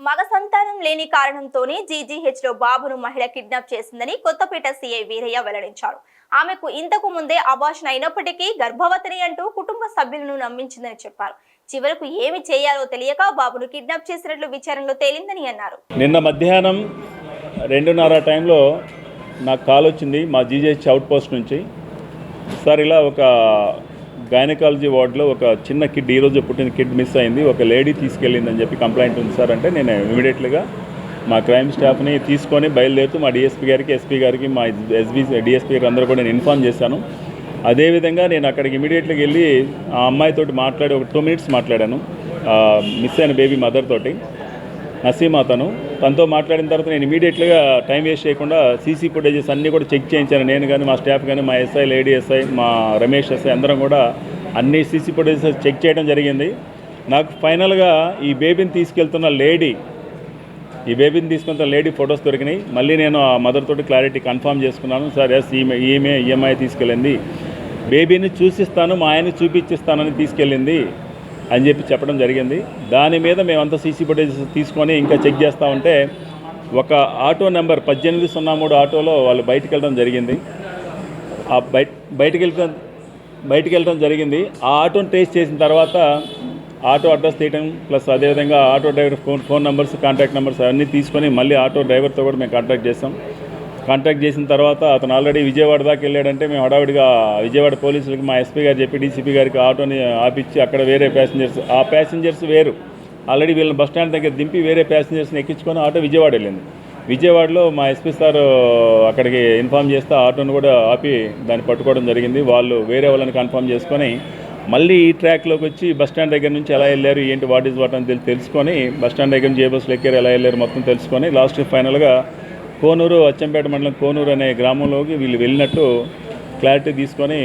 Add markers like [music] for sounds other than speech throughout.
మగ సంతానం లేని కారణంతోనే జీజీహెచ్లో బాబును మహిళ కిడ్నాప్ చేసిందని కొత్తపేట సీఐ వీరయ్య వెల్లడించారు. ఆమెకు ఇంతకు ముందే అబార్షన్ అయినప్పటికీ గర్భవతిని అంటూ కుటుంబ సభ్యులను నమ్మించిందని చెప్పారు. చివరకు ఏమి చేయాలో తెలియక బాబును కిడ్నాప్ చేసినట్లు విచారణలో తేలిందని అన్నారు. నిన్న మధ్యాహ్నం రెండున్నర టైంలో నాకు కాల్ వచ్చింది మా జీజీహెచ్ అవుట్ పోస్ట్ నుంచి. సార్ ఇలా ఒక గైనకాలజీ వార్డులో ఒక చిన్న కిడ్ ఈరోజు పుట్టిన కిడ్ మిస్ అయింది. ఒక లేడీ తీసుకెళ్ళిందని చెప్పి కంప్లైంట్ ఉంది సార్ అంటే నేను ఇమీడియట్గా మా క్రైమ్ స్టాఫ్ని తీసుకొని బయలుదేరుతూ మా డిఎస్పీ గారికి ఎస్పీ గారికి మా ఎస్బీ డిఎస్పీ గారికి అందరూ కూడా నేను ఇన్ఫామ్ చేశాను. అదేవిధంగా నేను అక్కడికి ఇమీడియట్గా వెళ్ళి ఆ అమ్మాయితోటి మాట్లాడి ఒక టూ మినిట్స్ మాట్లాడాను మిస్ అయిన బేబీ మదర్ తోటి. నసీమా తనతో మాట్లాడిన తర్వాత నేను ఇమీడియట్గా టైం వేస్ట్ చేయకుండా సీసీ ఫుటేజెస్ అన్నీ కూడా చెక్ చేయించాను. నేను కానీ మా స్టాఫ్ కానీ మా ఎస్ఐ లేడీ ఎస్ఐ మా రమేష్ ఎస్ఐ అందరం కూడా అన్ని సీసీ ఫుటేజెస్ చెక్ చేయడం జరిగింది. నాకు ఫైనల్గా ఈ బేబీని తీసుకెళ్తున్న లేడీ ఈ బేబీని తీసుకున్న లేడీ ఫొటోస్ దొరికినాయి. మళ్ళీ నేను ఆ మదర్ తోటి క్లారిటీ కన్ఫర్మ్ చేసుకున్నాను. సార్ ఎస్ ఈమె ఈమె ఈఎంఐ తీసుకెళ్ళింది. బేబీని చూసిస్తాను మా ఆయన్ని చూపించిస్తానని తీసుకెళ్ళింది. అని చెప్పి చెప్పడం జరిగింది. దాని మీద మేమంతా సీసీ ఫుటేజ్ తీసుకొని ఇంకా చెక్ చేస్తూ ఉంటే ఒక ఆటో నెంబర్ పద్దెనిమిది సున్నా మూడు ఆటోలో వాళ్ళు బయటికి వెళ్ళడం జరిగింది. ఆ బయట బయటికి వెళ్ళడం బయటికి వెళ్ళడం జరిగింది. ఆ ఆటోని ట్రేస్ చేసిన తర్వాత ఆటో అడ్రస్ తీయడం ప్లస్ అదేవిధంగా auto driver phone phone numbers contact numbers అవన్నీ తీసుకొని మళ్ళీ ఆటో డ్రైవర్తో కూడా మేము కాంటాక్ట్ చేస్తాం కాంటాక్ట్ చేసిన తర్వాత అతను ఆల్రెడీ విజయవాడ దాకా వెళ్ళాడంటే మేము హడావిడిగా విజయవాడ పోలీసులకి మా ఎస్పీ గారు చెప్పి డీసీపీ గారికి ఆటోని ఆపిచ్చి అక్కడ వేరే ప్యాసింజర్స్ ఆ ప్యాసింజర్స్ వేరు. ఆల్రెడీ వీళ్ళని బస్ స్టాండ్ దగ్గర దింపి వేరే ప్యాసింజర్స్ని ఎక్కించుకొని ఆటో విజయవాడ వెళ్ళింది. విజయవాడలో మా ఎస్పీ సార్ అక్కడికి ఇన్ఫామ్ చేస్తే ఆటోను కూడా ఆపి దాన్ని పట్టుకోవడం జరిగింది. వాళ్ళు వేరే వాళ్ళని కన్ఫర్మ్ చేసుకొని మళ్ళీ ఈ ట్రాక్లోకి వచ్చి బస్ స్టాండ్ దగ్గర నుంచి ఎలా వెళ్ళారు ఏంటి వాట్ ఈజ్ వాట్ అని తెలుసుకొని బస్ స్టాండ్ దగ్గర నుంచి ఏ బస్సులు ఎక్కారు ఎలా వెళ్ళారు మొత్తం తెలుసుకొని లాస్ట్ ఫైనల్గా కోనూరు అచ్చంపేట మండలం కోనూరు అనే గ్రామంలోకి వీళ్ళు వెళ్ళినట్టు క్లారిటీ తీసుకొని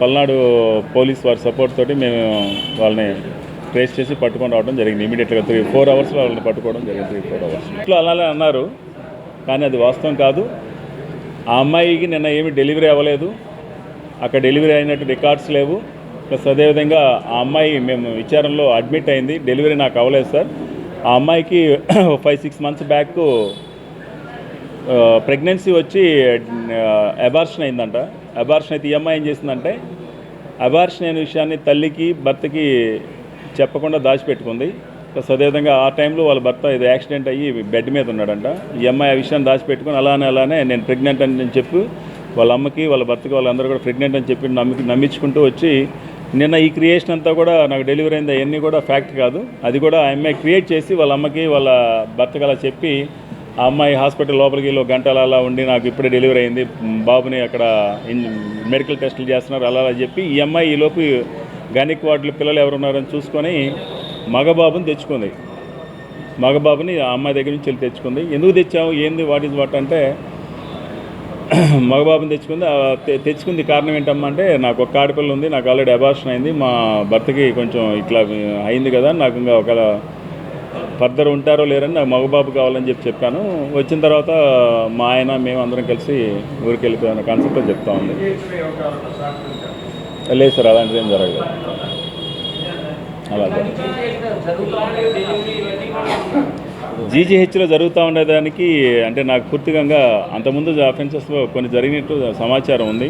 పల్నాడు పోలీస్ వారి సపోర్ట్ తోటి మేము వాళ్ళని ట్రేస్ చేసి పట్టుకొని రావడం జరిగింది ఇమీడియట్గా. త్రీ ఫోర్ అవర్స్లో వాళ్ళని పట్టుకోవడం జరిగింది. Three four hours. ఇట్లా అలానే అన్నారు. కానీ అది వాస్తవం కాదు. ఆ అమ్మాయికి నిన్న ఏమి డెలివరీ అవ్వలేదు. అక్కడ డెలివరీ అయినట్టు రికార్డ్స్ లేవు. ప్లస్ అదేవిధంగా ఆ అమ్మాయి మేము విచారణలో అడ్మిట్ అయింది. డెలివరీ నాకు అవ్వలేదు సార్. ఆ అమ్మాయికి [clears throat] five six months back pregnancy వచ్చి అబార్షన్ అయిందంట. అబార్షన్ అయితే ఈ అమ్మాయి ఏం చేసిందంటే అబార్షన్ అయిన విషయాన్ని తల్లికి భర్తకి చెప్పకుండా దాచిపెట్టుకుంది. ప్లస్ అదేవిధంగా ఆ టైంలో వాళ్ళ భర్త ఇది యాక్సిడెంట్ అయ్యి బెడ్ మీద ఉన్నాడంట. ఈ అమ్మాయి ఆ విషయాన్ని దాచిపెట్టుకుని అలానే అలానే నేను ప్రెగ్నెంట్ అని నేను చెప్పి వాళ్ళ అమ్మకి వాళ్ళ భర్తకి వాళ్ళందరూ కూడా ప్రెగ్నెంట్ అని చెప్పి నమ్మి నమ్మించుకుంటూ వచ్చి నిన్న ఈ క్రియేషన్ అంతా కూడా నాకు డెలివరీ అయింది అవన్నీ కూడా ఫ్యాక్ట్ కాదు. అది కూడా ఆ అమ్మాయి క్రియేట్ చేసి వాళ్ళ అమ్మకి వాళ్ళ భర్తకి అలా చెప్పి ఆ అమ్మాయి హాస్పిటల్ లోపలికి గంటలు ఒక అలా ఉండి నాకు ఇప్పుడే డెలివరీ అయింది. బాబుని అక్కడ మెడికల్ టెస్టులు చేస్తున్నారు అలా అలా చెప్పి ఈ అమ్మాయి ఈ లోపు గనిక్ వార్డులో పిల్లలు ఎవరు ఉన్నారని చూసుకొని మగబాబుని తెచ్చుకుంది. మగబాబుని ఆ అమ్మాయి దగ్గర నుంచి వెళ్ళి తెచ్చుకుంది. ఎందుకు తెచ్చావు? ఏంది? What is what? అంటే [clears throat] మగబాబుని తెచ్చుకుంది. తెచ్చుకుంది కారణం ఏంటమ్మా అంటే నాకు ఒక ఆడపిల్ల ఉంది నాకు ఆల్రెడీ అబార్షన్ అయింది. మా భర్తకి కొంచెం ఇట్లా అయింది కదా నాకు ఇంకా ఒకవేళ ఫర్దర్ ఉంటారో లేరని నాకు మగబాబు కావాలని చెప్పి చెప్పాను. వచ్చిన తర్వాత మా ఆయన మేము అందరం కలిసి ఊరికి వెళ్ళిపోయిన కాన్సెప్ట్ చెప్తా ఉంది. లేదు సార్ అలాంటిది ఏం జరగదు అలా జీజీహెచ్లో జరుగుతూ ఉండేదానికి అంటే నాకు పూర్తిగా అంతకుముందు అఫెన్సెస్లో కొన్ని జరిగినట్టు సమాచారం ఉంది.